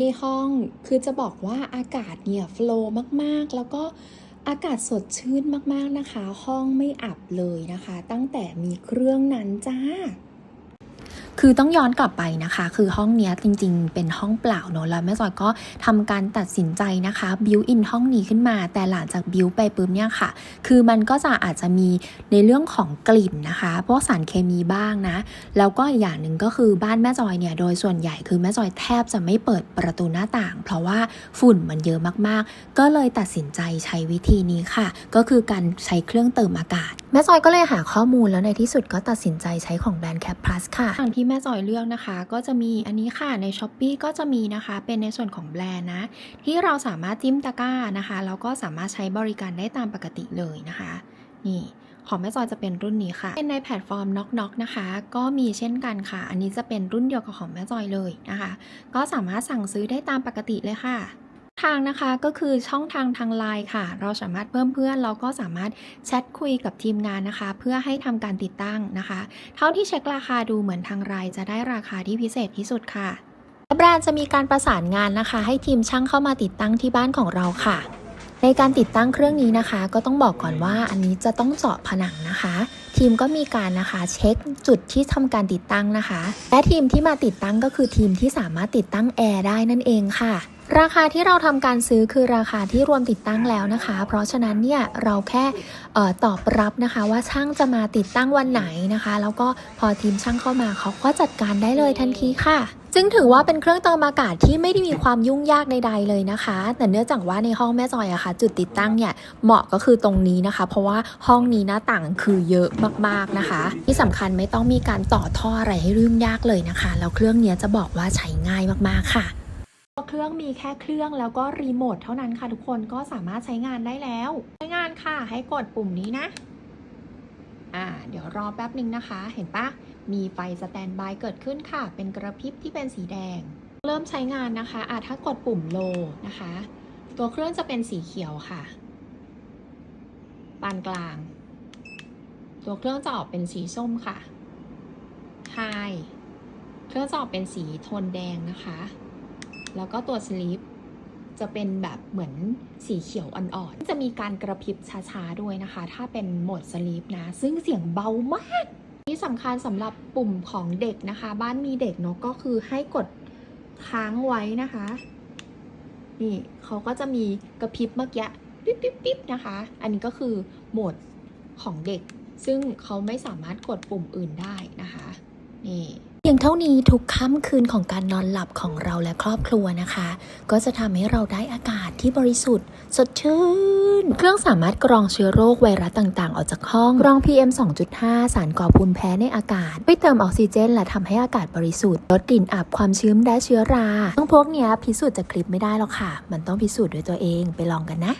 ในห้องคือจะบอกว่าอากาศเนี่ยโฟล์มากๆ แล้วก็อากาศสดชื่นมากๆนะคะ ห้องไม่อับเลยนะคะ ตั้งแต่มีเครื่องนั้นจ้า คือต้องย้อนกลับไปนะคะ คือห้องเนี้ยจริงๆ เป็นห้องเปล่าเนอะแล้วแม่จอยก็ทำการตัดสินใจนะคะบิวอินห้องนี้ขึ้นมา แต่หลังจากบิวไปปุ๊บเนี่ยค่ะ คือมันก็จะอาจจะมีในเรื่องของกลิ่นนะคะพวกสารเคมีบ้างนะ แล้วก็อีกอย่างหนึ่งก็คือบ้านแม่จอยเนี่ยโดยส่วนใหญ่คือแม่จอยแทบจะไม่เปิดประตูหน้าต่าง เพราะว่าฝุ่นมันเยอะมากๆ ก็เลยตัดสินใจใช้วิธีนี้ค่ะ ก็คือการใช้เครื่องเติมอากาศ แม่จอยก็เลยหาข้อมูลแล้วในที่สุดก็ตัดสินใจใช้ของแบรนด์ Cap Plus ค่ะทางที่แม่จอยเลือกนะคะ ก็จะมีอันนี้ค่ะใน s h อ p e e ก็จะมีนะคะ เป็นในส่วนของแบรนด์นะ ที่เราสามารถจิ้มตะกร้านะคะแล้วก็สามารถใช้บริการได้ตามปกติเลยนะคะ นี่ของแม่จอยจะเป็นรุ่นนี้ค่ะ เป็นในแพลตฟอร์ม Knock Knock นะคะ ก็มีเช่นกันค่ะ อันนี้จะเป็นรุ่นเดียวกับของแม่จอยเลยนะคะ ก็สามารถสั่งซื้อได้ตามปกติเลยค่ะ ทางนะคะก็คือช่องทางทางไลน์ค่ะ เราสามารถเพิ่มเพื่อนเราก็สามารถแชทคุยกับทีมงานนะคะ เพื่อให้ทำการติดตั้งนะคะ เท่าที่เช็คราคาดูเหมือนทางไลน์จะได้ราคาที่พิเศษที่สุดค่ะและแบรนด์จะมีการประสานงานนะคะ ให้ทีมช่างเข้ามาติดตั้งที่บ้านของเราค่ะ ในการติดตั้งเครื่องนี้นะคะ ก็ต้องบอกก่อนว่าอันนี้จะต้องเจาะผนังนะคะ ทีมก็มีการนะคะเช็คจุดที่ทำการติดตั้งนะคะ และทีมที่มาติดตั้งก็คือทีมที่สามารถติดตั้งแอร์ได้นั่นเองค่ะ ราคาที่เราทำการซื้อคือราคาที่รวมติดตั้งแล้วนะคะ เพราะฉะนั้นเนี่ยเราแค่ออตอบรับนะคะว่าช่างจะมาติดตั้งวันไหนนะคะ แล้วก็พอทีมช่างเข้ามาเขาก็จัดการได้เลยทันทีค่ะซึ่งถือว่าเป็นเครื่องเติมอากาศที่ไม่ได้มีความยุ่งยากใดๆเลยนะคะ แต่เนื่องจากว่าในห้องแม่จอยอะค่ะ จุดติดตั้งเนี่ยเหมาะก็คือตรงนี้นะคะ เพราะว่าห้องนี้หน้าต่างคือเยอะมากๆนะคะ ที่สำคัญไม่ต้องมีการต่อท่ออะไรให้ยุ่งยากเลยนะคะ แล้วเครื่องเนี้ยจะบอกว่าใช้ง่ายมากๆค่ะ เครื่องมีแค่เครื่องแล้วก็รีโมทเท่านั้นค่ะทุกคนก็สามารถใช้งานได้แล้ว ใช้งานค่ะให้กดปุ่มนี้นะ อ่า เดี๋ยวรอแป๊บหนึ่งนะคะ เห็นปะมีไฟสแตนบายเกิดขึ้นค่ะ เป็นกระพริบที่เป็นสีแดง เริ่มใช้งานนะคะอ่าถ้ากดปุ่มโลนะคะ ตัวเครื่องจะเป็นสีเขียวค่ะ ปานกลาง ตัวเครื่องจะออกเป็นสีส้มค่ะไฮเครื่องจะออกเป็นสีโทนแดงนะคะ แล้วก็ตัวสลิปจะเป็นแบบเหมือนสีเขียวอ่อนๆ จะมีการกระพริบช้าๆ ด้วยนะคะ ถ้าเป็นโหมดสลิปนะ ซึ่งเสียงเบามาก ที่สำคัญสำหรับปุ่มของเด็กนะคะ บ้านมีเด็กเนาะก็คือให้กดค้างไว้นะคะ นี่เขาก็จะมีกระพริบเมื่อกี้ปิ๊บปิ๊บปิ๊บนะคะ อันนี้ก็คือโหมดของเด็ก ซึ่งเขาไม่สามารถกดปุ่มอื่นได้นะคะ นี่ พียงเท่านี้ทุกค่ำคืนของการนอนหลับของเราและครอบครัวนะคะ ก็จะทำให้เราได้อากาศที่บริสุทธิ์ สดชื่น เครื่องสามารถกรองเชื้อโรคไวรัสต่างๆ ออกจากห้องกรอง PM 2.5 สารก่อภูมิแพ้ในอากาศไปเติมออกซิเจน และทำให้อากาศบริสุทธิ์ลดกลิ่นอับความชื้นและเชื้อราทั้งพวกเนี้ยพิสูจน์จากคลิปไม่ได้หรอกค่ะ มันต้องพิสูจน์ด้วยตัวเองไปลองกันนะ